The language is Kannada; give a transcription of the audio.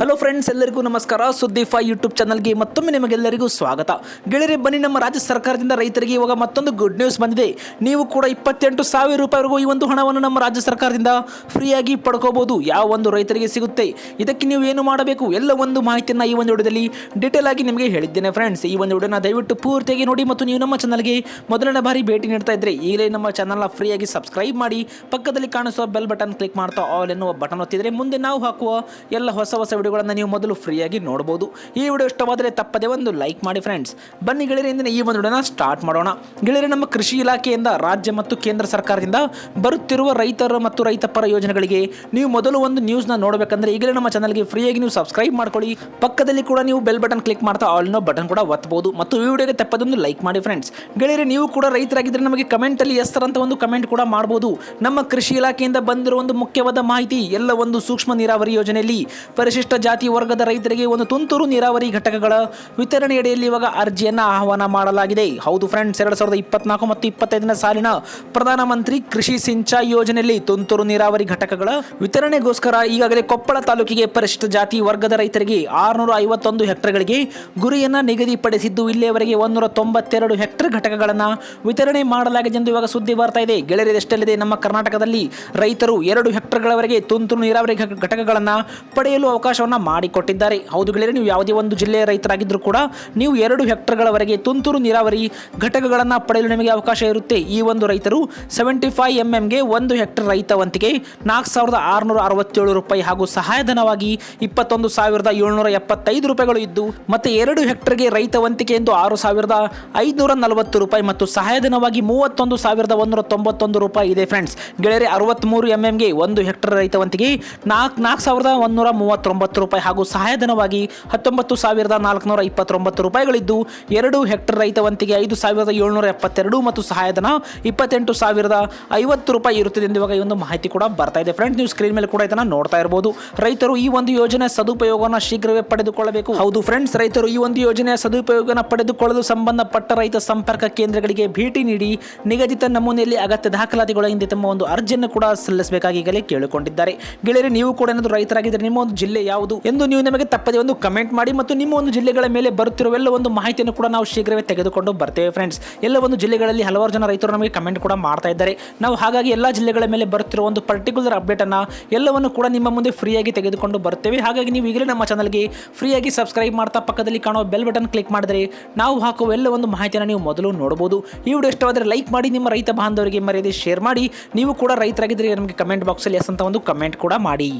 ಹಲೋ ಫ್ರೆಂಡ್ಸ್ ಎಲ್ಲರಿಗೂ ನಮಸ್ಕಾರ. ಸುದ್ದಿ ಫೈ ಯೂಟ್ಯೂಬ್ ಚಾನಲ್ಗೆ ಮತ್ತೊಮ್ಮೆ ನಿಮಗೆಲ್ಲರಿಗೂ ಸ್ವಾಗತ. ಗೆಳೆಯರೆ, ಬನ್ನಿ ನಮ್ಮ ರಾಜ್ಯ ಸರ್ಕಾರದಿಂದ ರೈತರಿಗೆ ಇವಾಗ ಮತ್ತೊಂದು ಗುಡ್ ನ್ಯೂಸ್ ಬಂದಿದೆ. ನೀವು ಕೂಡ ಇಪ್ಪತ್ತೆಂಟು ಸಾವಿರ ರೂಪಾಯಿವರೆಗೂ ಈ ಒಂದು ಹಣವನ್ನು ನಮ್ಮ ರಾಜ್ಯ ಸರ್ಕಾರದಿಂದ ಫ್ರೀಯಾಗಿ ಪಡ್ಕೋಬಹುದು ಯಾವ ಒಂದು ರೈತರಿಗೆ ಸಿಗುತ್ತೆ? ಇದಕ್ಕೆ ನೀವು ಏನು ಮಾಡಬೇಕು? ಎಲ್ಲ ಒಂದು ಮಾಹಿತಿಯನ್ನು ಈ ಒಂದು ವಿಡಿಯೋದಲ್ಲಿ ಡೀಟೇಲ್ ಆಗಿ ನಿಮಗೆ ಹೇಳಿದ್ದೇನೆ ಫ್ರೆಂಡ್ಸ್ ಈ ಒಂದು ವಿಡಿಯೋನ ದಯವಿಟ್ಟು ಪೂರ್ತಿಯಾಗಿ ನೋಡಿ ಮತ್ತು ನೀವು ನಮ್ಮ ಚಾನಲ್ಗೆ ಮೊದಲನೇ ಬಾರಿ ಭೇಟಿ ನೀಡ್ತಾ ಇದ್ರೆ ಈಗಲೇ ನಮ್ಮ ಚಾನಲ್ನ ಫ್ರೀಯಾಗಿ ಸಬ್ಸ್ಕ್ರೈಬ್ ಮಾಡಿ, ಪಕ್ಕದಲ್ಲಿ ಕಾಣಿಸುವ ಬೆಲ್ ಬಟನ್ ಕ್ಲಿಕ್ ಮಾಡ್ತಾ ಆಲ್ ಎನ್ನುವ ಬಟನ್ ಒತ್ತಿದ್ರೆ ಮುಂದೆ ನಾವು ಹಾಕುವ ಎಲ್ಲ ಹೊಸ ಹೊಸ ವಿಡಿಯೋಗಳನ್ನು ನೀವು ಮೊದಲು ಫ್ರೀಯಾಗಿ ನೋಡಬಹುದು ಈ ವಿಡಿಯೋ ಇಷ್ಟವಾದರೆ ತಪ್ಪದೆ ಒಂದು ಲೈಕ್ ಮಾಡಿ ಫ್ರೆಂಡ್ಸ್ ಬನ್ನಿ ಗೆಳೆಯರಿಂದ ಈ ಒಂದು ವಿಡಿಯೋನ ಸ್ಟಾರ್ಟ್ ಮಾಡೋಣ. ಗೆಳೆಯರೆ, ನಮ್ಮ ಕೃಷಿ ಇಲಾಖೆಯಿಂದ ರಾಜ್ಯ ಮತ್ತು ಕೇಂದ್ರ ಸರ್ಕಾರದಿಂದ ಬರುತ್ತಿರುವ ರೈತರ ಮತ್ತು ರೈತ ಪರ ಯೋಜನೆಗಳಿಗೆ ನೀವು ಮೊದಲು ಒಂದು ನ್ಯೂಸ್ನ ನೋಡಬೇಕಂದ್ರೆ ಈಗಲೇ ನಮ್ಮ ಚಾನಲ್ಗೆ ಫ್ರೀಯಾಗಿ ನೀವು ಸಬ್ಸ್ಕ್ರೈಬ್ ಮಾಡ್ಕೊಳ್ಳಿ. ಪಕ್ಕದಲ್ಲಿ ಕೂಡ ನೀವು ಬೆಲ್ ಬಟನ್ ಕ್ಲಿಕ್ ಮಾಡ್ತಾ ಆಲ್ ನೋ ಬಟನ್ ಕೂಡ ಒತ್ತಬಹುದು ಮತ್ತು ಈ ವಿಡಿಯೋಗೆ ತಪ್ಪದೊಂದು ಲೈಕ್ ಮಾಡಿ ಫ್ರೆಂಡ್ಸ್ ಗೆಳೆಯರೆ, ನೀವು ಕೂಡ ರೈತರಾಗಿದ್ದರೆ ನಮಗೆ ಕಮೆಂಟಲ್ಲಿ ಎಸ್ ಅಂತ ಒಂದು ಕಮೆಂಟ್ ಕೂಡ ಮಾಡಬಹುದು ನಮ್ಮ ಕೃಷಿ ಇಲಾಖೆಯಿಂದ ಬಂದಿರುವ ಒಂದು ಮುಖ್ಯವಾದ ಮಾಹಿತಿ, ಎಲ್ಲ ಒಂದು ಸೂಕ್ಷ್ಮ ನೀರಾವರಿ ಯೋಜನೆಯಲ್ಲಿ ಪರಿಶಿಷ್ಟ ಜಾತಿ ವರ್ಗದ ರೈತರಿಗೆ ಒಂದು ತುಂತುರು ನೀರಾವರಿ ಘಟಕಗಳ ವಿತರಣೆಯಡಿಯಲ್ಲಿ ಇವಾಗ ಅರ್ಜಿಯನ್ನು ಆಹ್ವಾನ ಮಾಡಲಾಗಿದೆ. ಹೌದು ಫ್ರೆಂಡ್ಸ್ ಎರಡು ಸಾವಿರದ ಇಪ್ಪತ್ನಾಲ್ಕು ಮತ್ತು ಇಪ್ಪತ್ತೈದನೇ ಸಾಲಿನ ಪ್ರಧಾನಮಂತ್ರಿ ಕೃಷಿ ಸಿಂಚಾಯಿ ಯೋಜನೆಯಲ್ಲಿ ತುಂತುರು ನೀರಾವರಿ ಘಟಕಗಳ ವಿತರಣೆಗೋಸ್ಕರ ಈಗಾಗಲೇ ಕೊಪ್ಪಳ ತಾಲೂಕಿಗೆ ಪರಿಶಿಷ್ಟ ಜಾತಿ ವರ್ಗದ ರೈತರಿಗೆ ಆರುನೂರ ಐವತ್ತೊಂದು ಹೆಕ್ಟರ್ಗಳಿಗೆ ಗುರಿಯನ್ನು ನಿಗದಿಪಡಿಸಿದ್ದು, ಇಲ್ಲಿಯವರೆಗೆ ಒಂದೂರ ತೊಂಬತ್ತೆರಡು ಹೆಕ್ಟರ್ ಘಟಕಗಳನ್ನು ವಿತರಣೆ ಮಾಡಲಾಗಿದೆ ಎಂದು ಇವಾಗ ಸುದ್ದಿ ಬರ್ತಾ ಇದೆ. ಗೆಳೆಯರು ಎಷ್ಟಲ್ಲಿದೆ ನಮ್ಮ ಕರ್ನಾಟಕದಲ್ಲಿ ರೈತರು ಎರಡು ಹೆಕ್ಟರ್ಗಳವರೆಗೆ ತುಂತುರು ನೀರಾವರಿ ಘಟಕಗಳನ್ನು ಪಡೆಯಲು ಅವಕಾಶವನ್ನು ಮಾಡಿಕೊಟ್ಟಿದ್ದಾರೆ. ಹೌದು ಗೆಳೆಯರೆ, ನೀವು ಯಾವುದೇ ಒಂದು ಜಿಲ್ಲೆಯ ರೈತರಾಗಿದ್ದರೂ ಕೂಡ ನೀವು ಎರಡು ಹೆಕ್ಟರ್ಗಳವರೆಗೆ ತುಂತುರು ನೀರಾವರಿ ಘಟಕಗಳನ್ನು ಪಡೆಯಲು ನಿಮಗೆ ಅವಕಾಶ ಇರುತ್ತೆ. ಈ ಒಂದು ರೈತರು ಸೆವೆಂಟಿ ಫೈವ್ ಎಂ ಎಂಗೆ ಒಂದು ಹೆಕ್ಟರ್ ರೈತವಂತಿಗೆ ನಾಲ್ಕು ಸಾವಿರದ ಆರುನೂರ ಅರವತ್ತೇಳು ರೂಪಾಯಿ ಹಾಗೂ ಸಹಾಯಧನವಾಗಿ ಇಪ್ಪತ್ತೊಂದು ಸಾವಿರದ ಏಳ್ನೂರ ಎಪ್ಪತ್ತೈದು ರೂಪಾಯಿಗಳು ಇದ್ದು, ಮತ್ತೆ ಎರಡು ಹೆಕ್ಟರ್ಗೆ ರೈತವಂತಿಕೆ ಎಂದು ಆರು ಸಾವಿರದ ಐದುನೂರ ನಲವತ್ತು ರೂಪಾಯಿ ಮತ್ತು ಸಹಾಯಧನವಾಗಿ ಮೂವತ್ತೊಂದು ಸಾವಿರದ ಒಂದೂರ ತೊಂಬತ್ತೊಂದು ರೂಪಾಯಿ ಇದೆ ಫ್ರೆಂಡ್ಸ್ ಗೆಳೆಯರೆ ಅರವತ್ತ್ಮೂರು ಎಂ ಎಂಗೆ ಒಂದು ಹೆಕ್ಟರ್ ರೈತವಂತಿಗೆ ನಾಲ್ಕು ನಾಲ್ಕು ಸಾವಿರದ ಒಂದೂರ ಮೂವತ್ತೊಂಬತ್ತು ರೂಪಾಯಿ ಹಾಗೂ ಸಹಾಯಧನವಾಗಿ ಹತ್ತೊಂಬತ್ತು ಸಾವಿರದ ನಾಲ್ಕುನೂರ ಇಪ್ಪತ್ತೊಂಬತ್ತು ರೂಪಾಯಿಗಳಿದ್ದು, ಎರಡು ಹೆಕ್ಟರ್ ರೈತವಂತಿಗೆ ಐದು ಸಾವಿರದ ಏಳ್ನೂರ ಎಪ್ಪತ್ತೆರಡು ಮತ್ತು ಸಹಾಯಧನ ಇಪ್ಪತ್ತೆಂಟು ಸಾವಿರದ ಐವತ್ತು ರೂಪಾಯಿ ಇರುತ್ತದೆ ಎಂದು ಇವಾಗ ಈ ಒಂದು ಮಾಹಿತಿ ಕೂಡ ಬರ್ತಾ ಇದೆ. ಫ್ರೆಂಡ್ಸ್, ನೀವು ಸ್ಕ್ರೀನ್ ಮೇಲೆ ಕೂಡ ಇದನ್ನು ನೋಡ್ತಾ ಇರಬಹುದು ರೈತರು ಈ ಒಂದು ಯೋಜನೆ ಸದುಪಯೋಗವನ್ನು ಶೀಘ್ರವೇ ಪಡೆದುಕೊಳ್ಳಬೇಕು. ಹೌದು ಫ್ರೆಂಡ್ಸ್, ರೈತರು ಈ ಒಂದು ಯೋಜನೆಯ ಸದುಪಯೋಗನ ಪಡೆದುಕೊಳ್ಳಲು ಸಂಬಂಧಪಟ್ಟ ರೈತ ಸಂಪರ್ಕ ಕೇಂದ್ರಗಳಿಗೆ ಭೇಟಿ ನೀಡಿ ನಿಗದಿತ ನಮೂನೆಯಲ್ಲಿ ಅಗತ್ಯ ದಾಖಲಾತಿಗಳ ಹಿಂದೆ ತಮ್ಮ ಒಂದು ಅರ್ಜಿಯನ್ನು ಕೂಡ ಸಲ್ಲಿಸಬೇಕಾಗಿ ಕೇಳಿಕೊಂಡಿದ್ದಾರೆ. ಗೆಳೆಯರು, ನೀವು ಕೂಡ ಏನಾದರೂ ರೈತರಾಗಿದ್ದರೆ ನಿಮ್ಮ ಒಂದು ಜಿಲ್ಲೆ ಯಾವುದು ಎಂದು ನೀವು ನಮಗೆ ತಪ್ಪದೆ ಒಂದು ಕಮೆಂಟ್ ಮಾಡಿ ಮತ್ತು ನಿಮ್ಮ ಒಂದು ಜಿಲ್ಲೆಗಳ ಮೇಲೆ ಬರುತ್ತಿರುವ ಎಲ್ಲ ಒಂದು ಮಾಹಿತಿಯನ್ನು ಕೂಡ ನಾವು ಶೀಘ್ರವೇ ತೆಗೆದುಕೊಂಡು ಬರ್ತೇವೆ ಫ್ರೆಂಡ್ಸ್ ಎಲ್ಲ ಒಂದು ಜಿಲ್ಲೆಗಳಲ್ಲಿ ಹಲವಾರು ಜನ ರೈತರು ನಮಗೆ ಕಮೆಂಟ್ ಕೂಡ ಮಾಡ್ತಾ ಇದ್ದಾರೆ. ನಾವು ಹಾಗಾಗಿ ಎಲ್ಲ ಜಿಲ್ಲೆಗಳ ಮೇಲೆ ಬರುತ್ತಿರುವ ಒಂದು ಪರ್ಟಿಕ್ಯುಲರ್ ಅಪ್ಡೇಟನ್ನು ಎಲ್ಲವನ್ನು ಕೂಡ ನಿಮ್ಮ ಮುಂದೆ ಫ್ರೀಯಾಗಿ ತೆಗೆದುಕೊಂಡು ಬರ್ತೇವೆ. ಹಾಗಾಗಿ ನೀವು ಈಗಲೇ ನಮ್ಮ ಚಾನಲ್ಗೆ ಫ್ರೀಯಾಗಿ ಸಬ್ಸ್ಕ್ರೈಬ್ ಮಾಡ್ತಾ ಪಕ್ಕದಲ್ಲಿ ಕಾಣುವ ಬೆಲ್ ಬಟನ್ ಕ್ಲಿಕ್ ಮಾಡಿದರೆ ನಾವು ಹಾಕುವ ಎಲ್ಲ ಒಂದು ಮಾಹಿತಿಯನ್ನು ನೀವು ಮೊದಲು ನೋಡಬಹುದು. ಈ ವಿಡಿಯೋ ಇಷ್ಟವಾದರೆ ಲೈಕ್ ಮಾಡಿ, ನಿಮ್ಮ ರೈತ ಬಾಂಧವರಿಗೆ ಮರ್ಯಾದೆ ಶೇರ್ ಮಾಡಿ. ನೀವು ಕೂಡ ರೈತರಾಗಿದ್ದರೆ ನಮಗೆ ಕಮೆಂಟ್ ಬಾಕ್ಸಲ್ಲಿ ಎಸ್ ಅಂತ ಒಂದು ಕಮೆಂಟ್ ಕೂಡ ಮಾಡಿ.